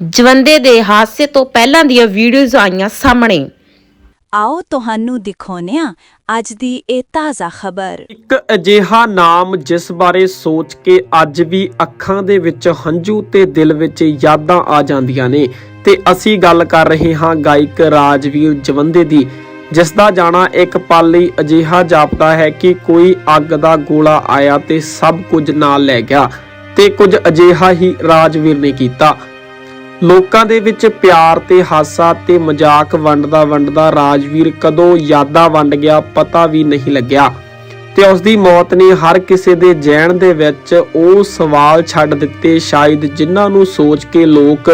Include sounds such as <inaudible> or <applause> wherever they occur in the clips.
ਜਵੰਦੇ ਦੇ ਹਾਦਸੇ ਤੋਂ ਪਹਿਲਾਂ ਦੀਆਂ ਵੀਡੀਓਜ਼ ਆਈਆਂ ਸਾਹਮਣੇ। ਆਓ ਤੁਹਾਨੂੰ ਦਿਖਾਉਂਦੇ ਹਾਂ ਅੱਜ ਦੀ ਇਹ ਤਾਜ਼ਾ ਖਬਰ। ਇੱਕ ਅਜਿਹਾ ਨਾਮ ਜਿਸ ਬਾਰੇ ਸੋਚ ਕੇ ਅੱਜ ਵੀ ਅੱਖਾਂ ਦੇ ਵਿੱਚ ਹੰਝੂ ਤੇ ਦਿਲ ਵਿੱਚ ਯਾਦਾਂ ਆ ਜਾਂਦੀਆਂ ਨੇ ਤੇ ਅਸੀਂ ਗੱਲ ਕਰ ਰਹੇ ਹਾਂ ਗਾਇਕ ਰਾਜਵੀਰ ਜਵੰਦੇ ਦੀ ਜਿਸ ਦਾ ਜਾਣਾ ਇੱਕ ਪਲ ਲਈ ਅਜਿਹਾ ਜਾਪਦਾ ਹੈ ਕਿ ਕੋਈ ਅੱਗ ਦਾ ਗੋਲਾ ਆਇਆ ਤੇ ਸਭ ਕੁਝ ਨਾਲ ਲੈ ਗਿਆ ਤੇ ਕੁਝ ਅਜਿਹਾ ਹੀ ਰਾਜਵੀਰ ਨੇ ਕੀਤਾ। ਲੋਕਾਂ ਦੇ ਵਿੱਚ ਪਿਆਰ ਤੇ ਹਾਸਾ ਤੇ ਮਜ਼ਾਕ ਵੰਡਦਾ ਵੰਡਦਾ ਰਾਜਵੀਰ ਕਦੋਂ ਯਾਦਾਂ ਵੰਡ ਗਿਆ ਪਤਾ ਵੀ ਨਹੀਂ ਲੱਗਿਆ। ਤੇ ਉਸ ਦੀ ਮੌਤ ਨੇ ਹਰ ਕਿਸੇ ਦੇ ਜਹਿਣ ਦੇ ਵਿੱਚ ਉਹ ਸਵਾਲ ਛੱਡ ਦਿੱਤੇ ਸ਼ਾਇਦ ਜਿਨ੍ਹਾਂ ਨੂੰ ਸੋਚ ਕੇ ਲੋਕ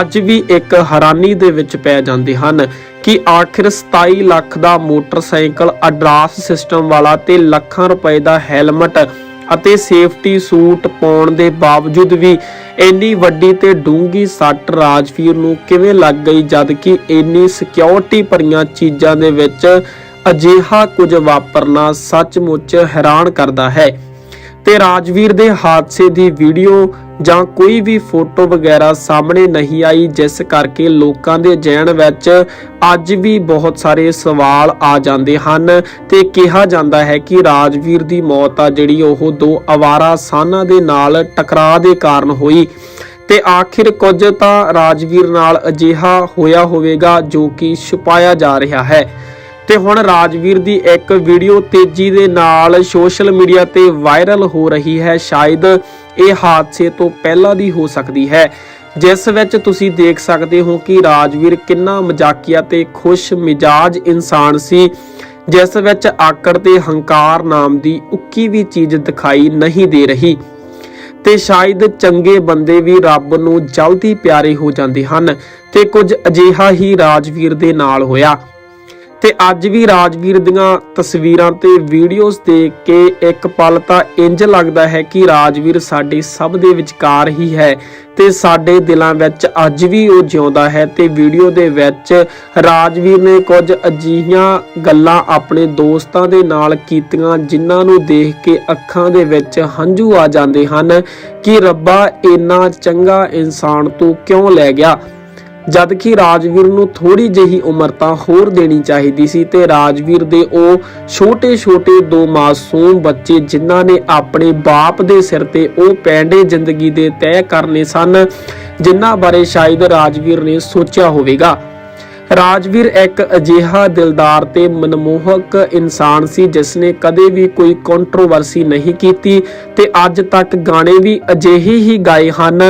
ਅੱਜ ਵੀ ਇੱਕ ਹੈਰਾਨੀ ਦੇ ਵਿੱਚ ਪੈ ਜਾਂਦੇ ਹਨ ਕਿ ਆਖਿਰ 27 ਲੱਖ ਦਾ ਮੋਟਰਸਾਈਕਲ ਅਡਰਾਸ ਸਿਸਟਮ ਵਾਲਾ ਤੇ ਲੱਖਾਂ ਰੁਪਏ ਦਾ ਹੈਲਮਟ ਅਤੇ ਸੇਫਟੀ ਸੂਟ ਪਾਉਣ ਦੇ ਬਾਵਜੂਦ ਵੀ ਇੰਨੀ ਵੱਡੀ ਤੇ ਡੂੰਗੀ ਸੱਟ ਰਾਜਵੀਰ ਨੂੰ ਕਿਵੇਂ ਲੱਗ ਗਈ ਜਦ ਕਿ ਇੰਨੀ ਸਿਕਿਉਰਿਟੀ ਭਰੀਆਂ ਚੀਜ਼ਾਂ ਦੇ ਵਿੱਚ ਅਜਿਹਾ ਕੁਝ ਵਾਪਰਨਾ ਸੱਚਮੁੱਚ ਹੈਰਾਨ ਕਰਦਾ ਹੈ। ਤੇ ਰਾਜਵੀਰ ਦੇ ਹਾਦਸੇ ਦੀ ਵੀਡੀਓ ਜਾਂ ਕੋਈ ਵੀ ਫੋਟੋ ਵਗੈਰਾ ਸਾਹਮਣੇ ਨਹੀਂ ਆਈ, ਜਿਸ ਕਰਕੇ ਲੋਕਾਂ ਦੇ ਜਹਿਣ ਵਿੱਚ ਅੱਜ ਵੀ ਬਹੁਤ ਸਾਰੇ ਸਵਾਲ ਆ ਜਾਂਦੇ ਹਨ ਤੇ ਕਿਹਾ ਜਾਂਦਾ ਹੈ ਕਿ ਰਾਜਵੀਰ ਦੀ ਮੌਤ ਆ ਜਿਹੜੀ ਉਹ ਦੋ ਅਵਾਰਾ ਸਾਨਾਂ ਦੇ ਨਾਲ ਟਕਰਾਅ ਦੇ ਕਾਰਨ ਹੋਈ। ਤੇ ਆਖਿਰ ਕੁਝ ਤਾਂ ਰਾਜਵੀਰ ਨਾਲ ਅਜਿਹਾ ਹੋਇਆ ਹੋਵੇਗਾ ਜੋ ਕਿ ਛੁਪਾਇਆ ਜਾ ਰਿਹਾ ਹੈ। ਤੇ ਹੁਣ ਰਾਜਵੀਰ ਦੀ ਇੱਕ ਵੀਡੀਓ ਤੇਜ਼ੀ ਦੇ ਨਾਲ ਸੋਸ਼ਲ ਮੀਡੀਆ ਤੇ ਵਾਇਰਲ ਹੋ ਰਹੀ ਹੈ। ਸ਼ਾਇਦ ਇਹ ਹਾਦਸੇ ਤੋਂ ਪਹਿਲਾਂ ਦੀ ਹੋ ਸਕਦੀ ਹੈ। ਜਿਸ ਵਿੱਚ ਤੁਸੀਂ ਦੇਖ ਸਕਦੇ ਹੋ ਕਿ ਰਾਜਵੀਰ ਕਿੰਨਾ ਮਜ਼ਾਕੀਆ ਤੇ ਖੁਸ਼ ਮਿਜਾਜ ਇਨਸਾਨ ਸੀ, ਜਿਸ ਵਿੱਚ ਆਕੜ ਤੇ ਹੰਕਾਰ ਨਾਮ ਦੀ ਉੱਕੀ ਵੀ ਚੀਜ਼ ਦਿਖਾਈ ਨਹੀਂ ਦੇ ਰਹੀ। ਤੇ ਸ਼ਾਇਦ ਚੰਗੇ ਬੰਦੇ ਵੀ ਰੱਬ ਨੂੰ ਜਲਦੀ ਪਿਆਰੇ ਹੋ ਜਾਂਦੇ ਹਨ ਤੇ ਕੁਝ ਅਜਿਹਾ ਹੀ ਰਾਜਵੀਰ ਦੇ ਨਾਲ ਹੋਇਆ। ਤੇ ਅੱਜ ਵੀ ਰਾਜਵੀਰ ਦੀਆਂ ਤਸਵੀਰਾਂ ਤੇ ਵੀਡੀਓਜ਼ ਦੇਖ ਕੇ ਇੱਕ ਪਲ ਤਾਂ ਇੰਜ ਲੱਗਦਾ ਹੈ ਕਿ ਰਾਜਵੀਰ ਸਾਡੇ ਸਭ ਦੇ ਵਿਚਕਾਰ ਹੀ ਹੈ ਤੇ ਸਾਡੇ ਦਿਲਾਂ ਵਿੱਚ ਅੱਜ ਵੀ ਉਹ ਜਿਉਂਦਾ ਹੈ ਤੇ ਵੀਡੀਓ ਦੇ ਵਿੱਚ ਰਾਜਵੀਰ ਨੇ ਕੁਝ ਅਜਿਹੀਆਂ ਗੱਲਾਂ ਆਪਣੇ ਦੋਸਤਾਂ ਦੇ ਨਾਲ ਕੀਤੀਆਂ ਜਿਨ੍ਹਾਂ ਨੂੰ ਦੇਖ ਕੇ ਅੱਖਾਂ ਦੇ ਵਿੱਚ ਹੰਝੂ ਆ ਜਾਂਦੇ ਹਨ ਕਿ ਰੱਬਾ ਇੰਨਾ ਚੰਗਾ ਇਨਸਾਨ ਤੂੰ ਕਿਉਂ ਲੈ ਗਿਆ? ਜਦ ਕਿ ਰਾਜਵੀਰ ਨੂੰ ਥੋੜੀ ਜਿਹੀ ਉਮਰ ਤਾਂ ਹੋਰ ਦੇਣੀ ਚਾਹੀਦੀ ਸੀ ਤੇ ਰਾਜਵੀਰ ਦੇ ਉਹ ਛੋਟੇ-ਛੋਟੇ ਦੋ ਮਾਸੂਮ ਬੱਚੇ ਜਿਨ੍ਹਾਂ ਨੇ ਆਪਣੇ ਬਾਪ ਦੇ ਸਿਰ ਤੇ ਉਹ ਪੈਂਡੇ ਜ਼ਿੰਦਗੀ ਦੇ ਤੈਅ ਕਰਨੇ ਸਨ, ਜਿਨ੍ਹਾਂ ਬਾਰੇ ਸ਼ਾਇਦ ਰਾਜਵੀਰ ਨੇ ਸੋਚਿਆ ਹੋਵੇਗਾ। ਰਾਜਵੀਰ ਇੱਕ ਅਜਿਹਾ ਦਿਲਦਾਰ ਤੇ ਮਨਮੋਹਕ ਇਨਸਾਨ ਸੀ ਜਿਸ ਨੇ ਕਦੇ ਵੀ ਕੋਈ ਕੰਟਰੋਵਰਸੀ ਨਹੀਂ ਕੀਤੀ ਤੇ ਅੱਜ ਤੱਕ ਗਾਣੇ ਵੀ ਅਜਿਹੇ ਹੀ ਗਾਏ ਹਨ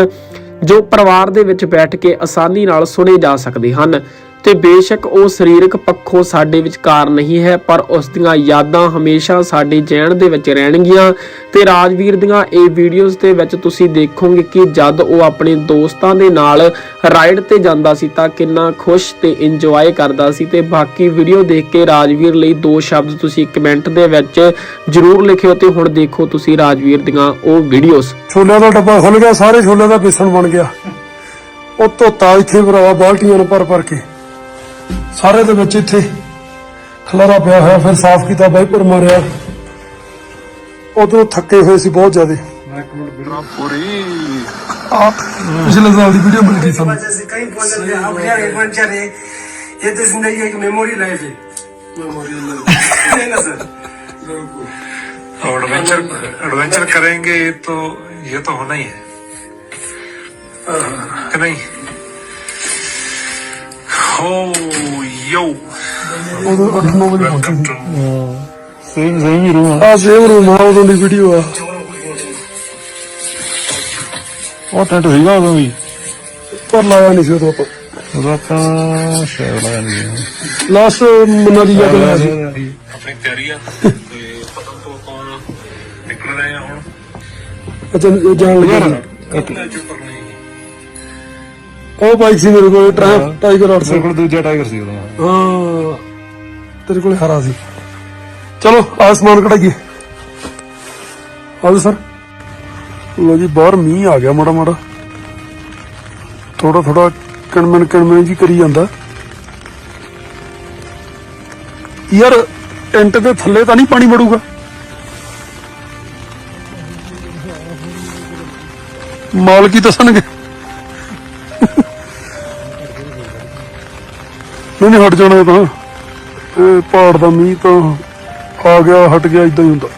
ਜੋ ਪਰਿਵਾਰ ਦੇ ਵਿੱਚ ਬੈਠ ਕੇ ਆਸਾਨੀ ਨਾਲ ਸੁਣੇ ਜਾ ਸਕਦੇ ਹਨ। ਤੇ ਬੇਸ਼ੱਕ ਉਹ ਸਰੀਰਕ ਪੱਖੋਂ ਸਾਡੇ ਵਿਚਕਾਰ ਨਹੀਂ ਹੈ, ਪਰ ਉਸ ਦੀਆਂ ਯਾਦਾਂ ਹਮੇਸ਼ਾ ਸਾਡੇ ਜਹਿਣ ਦੇ ਵਿੱਚ ਰਹਿਣਗੀਆਂ। ਤੇ ਰਾਜਵੀਰ ਦੀਆਂ ਇਹ ਵੀਡੀਓਜ਼ ਦੇ ਵਿੱਚ ਤੁਸੀਂ ਦੇਖੋਗੇ ਕਿ ਜਦ ਉਹ ਆਪਣੇ ਦੋਸਤਾਂ ਦੇ ਨਾਲ ਰਾਈਡ ਤੇ ਜਾਂਦਾ ਸੀ ਤਾਂ ਕਿੰਨਾ ਖੁਸ਼ ਤੇ ਇੰਜੋਏ ਕਰਦਾ ਸੀ। ਤੇ ਬਾਕੀ ਵੀਡੀਓ ਦੇਖ ਕੇ ਰਾਜਵੀਰ ਲਈ ਦੋ ਸ਼ਬਦ ਤੁਸੀਂ ਕਮੈਂਟ ਦੇ ਵਿੱਚ ਜਰੂਰ ਲਿਖਿਓ ਤੇ ਹੁਣ ਦੇਖੋ ਤੁਸੀਂ ਰਾਜਵੀਰ ਦੀਆਂ ਉਹ ਵੀਡੀਓਜ਼ ਛੋਲਿਆਂ ਦਾ ਡੱਬਾ ਖੁੱਲ ਗਿਆ, ਸਾਰੇ ਛੋਲਿਆਂ ਦਾ ਬੇਸਣ ਬਣ ਗਿਆ। ਉਹ ਧੋਤਾ ਇੱਥੇ ਭਰਾਵਾ, ਬਾਲਟੀਆਂ ਨੂੰ ਭਰ ਭਰ ਕੇ। ਸਾਰੇ ਦੇ ਵਿੱਚ ਇੱਥੇ ਖਲਾਰਾ ਪਿਆ ਹੋਇਆ ਫਿਰ ਸਾਫ਼ ਕੀਤਾ ਵਾਈਪਰ ਮਾਰਿਆ ਉਧਰੋਂ ਥੱਕੇ ਹੋਏ ਸੀ ਬਹੁਤ ਜ਼ਿਆਦੇ ਆ ਪਿਛਲੇ ਸਾਲ ਦੀ ਵੀਡੀਓ ਮਿਲ ਗਈ ਸਾਨੂੰ वजह से कहीं पहुंच जाते हैं अब यार एडवेंचर है ये तो जिंदगी एक मेमोरी लाइफ है है ना सर एडवेंचर एडवेंचर करेंगे तो ये तो होना ही है कि नहीं हो ਯੋ ਉਦੋਂ 8-9 ਵਜੇ ਪਹੁੰਚੀ ਸੀ। ਸੇਮ ਸੇਮ ਹੀ ਰੂਮ ਆ। ਸੇਮ ਰੂਮ ਆ ਉਦੋਂ ਦੀ ਵੀਡੀਓ ਆ। ਉਹ ਟੈਂਟ ਸੀਗਾ ਉਦੋਂ ਵੀ। ਪਰ ਲਾਇਆ ਨਹੀਂ ਸੀ ਉਦੋਂ ਆਪਾਂ। ਉਦੋਂ ਆਪਾਂ ਸ਼ੇਅਰ ਲਾਇਆ ਨਹੀਂ ਲਾਸਟ ਮਨਾਲੀ ਜਾ ਕੇ ਲਾਇਆ ਸੀ ਆਪਣੀ ਤਿਆਰੀ ਆ। ਤੇ ਪਤਾ ਤੋਂ ਕੌਣ ਨਿਕਲ ਰਹੇ ਆ ਹੁਣ। ਅੱਛਾ ਜਾਣ ਲੱਗੇ। ਯਾਰ ਚੁੱਪ ਕਰਨੀ ਉਹ ਬਾਈਕ ਸੀ ਮੇਰੇ ਕੋਲ ਟ੍ਰੈਫ ਟਾਈਗਰ 800 ਕੋਲ ਦੂਜਾ ਟਾਈਗਰ ਸੀ ਉਦੋਂ ਹਾਂ ਤੇਰੇ ਕੋਲ ਹਰਾ ਸੀ। ਚਲੋ ਆਸਮਾਨ ਕਢਾਈਏ। ਆਜੋ ਸਰ। ਲੋ ਜੀ ਬਾਹਰ ਮੀਂਹ ਆ ਗਿਆ ਮਾੜਾ ਮਾੜਾ। ਥੋੜਾ ਥੋੜਾ ਕਣਮਣ ਕਣਮਣ ਜੀ ਕਰੀ ਜਾਂਦਾ। ਯਾਰ ਟੈਂਟ ਦੇ ਥੱਲੇ ਤਾਂ ਨਹੀਂ ਪਾਣੀ ਵੜੂਗਾ? ਮਾਲਕੀ ਦੱਸਣਗੇ। ਨਹੀਂ ਨਹੀਂ, ਹਟ ਜਾਣਾ ਇਹ ਤਾਂ। ਇਹ ਪਹਾੜ ਦਾ ਮੀਂਹ ਤਾਂ ਆ ਗਿਆ, ਹਟ ਗਿਆ ਇਦਾਂ ਹੀ ਹੁੰਦਾ।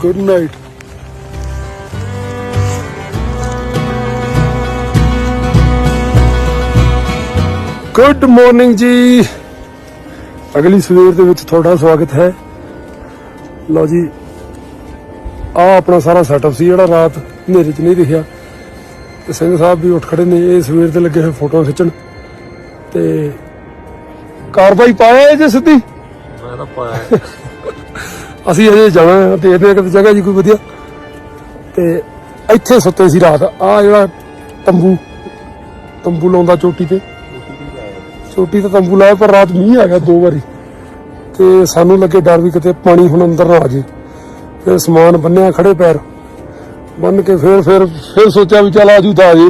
ਗੁੱਡ ਨਾਈਟ ਗੁੱਡ ਮਾਰਨਿੰਗ ਜੀ। ਅਗਲੀ ਸਵੇਰ ਦੇ ਵਿੱਚ ਤੁਹਾਡਾ ਸਵਾਗਤ ਹੈ। ਲਓ ਜੀ ਆ ਆਪਣਾ ਸਾਰਾ ਸੈਟਅਪ ਸੀ ਜਿਹੜਾ ਰਾਤ ਹਨੇਰੇ 'ਚ ਨਹੀਂ ਦਿਖਿਆ। ਤੇ ਸਿੰਘ ਸਾਹਿਬ ਵੀ ਉੱਠ ਖੜੇ ਨੇ ਇਹ ਸਵੇਰ ਤੇ ਲੱਗੇ ਹੋਏ ਫੋਟੋਆਂ ਖਿੱਚਣ। ਤੇ ਕਾਰਵਾਈ ਪਾਇਆ ਜੇ ਸਿੱਧੀ? <laughs> ਅਸੀਂ ਅਜੇ ਜਾਣਾ ਤੇ ਇਹਦੇ ਕਿਤੇ ਜਗ੍ਹਾ ਜੀ ਕੋਈ ਵਧੀਆ। ਤੇ ਇੱਥੇ ਸੁੱਤੇ ਸੀ ਰਾਤ। ਆ ਜਿਹੜਾ ਤੰਬੂ ਤੰਬੂ ਲਾਉਂਦਾ ਚੋਟੀ ਤੇ। ਚੋਟੀ ਤੇ ਤੰਬੂ ਲਾਇਆ ਪਰ ਰਾਤ ਮੀਂਹ ਆ ਗਿਆ ਦੋ ਵਾਰੀ। ਤੇ ਸਾਨੂੰ ਲੱਗੇ ਡਰ ਵੀ ਕਿਤੇ ਪਾਣੀ ਹੁਣ ਅੰਦਰ ਨਾ ਆ ਜੇ। ਫਿਰ ਸਮਾਨ ਬੰਨਿਆ ਖੜੇ ਪੈਰ। ਬੰਨ ਕੇ ਫਿਰ ਫਿਰ ਫਿਰ ਸੋਚਿਆ ਵੀ ਚੱਲ ਆਜੂ ਤਾਂ ਆ ਜੇ।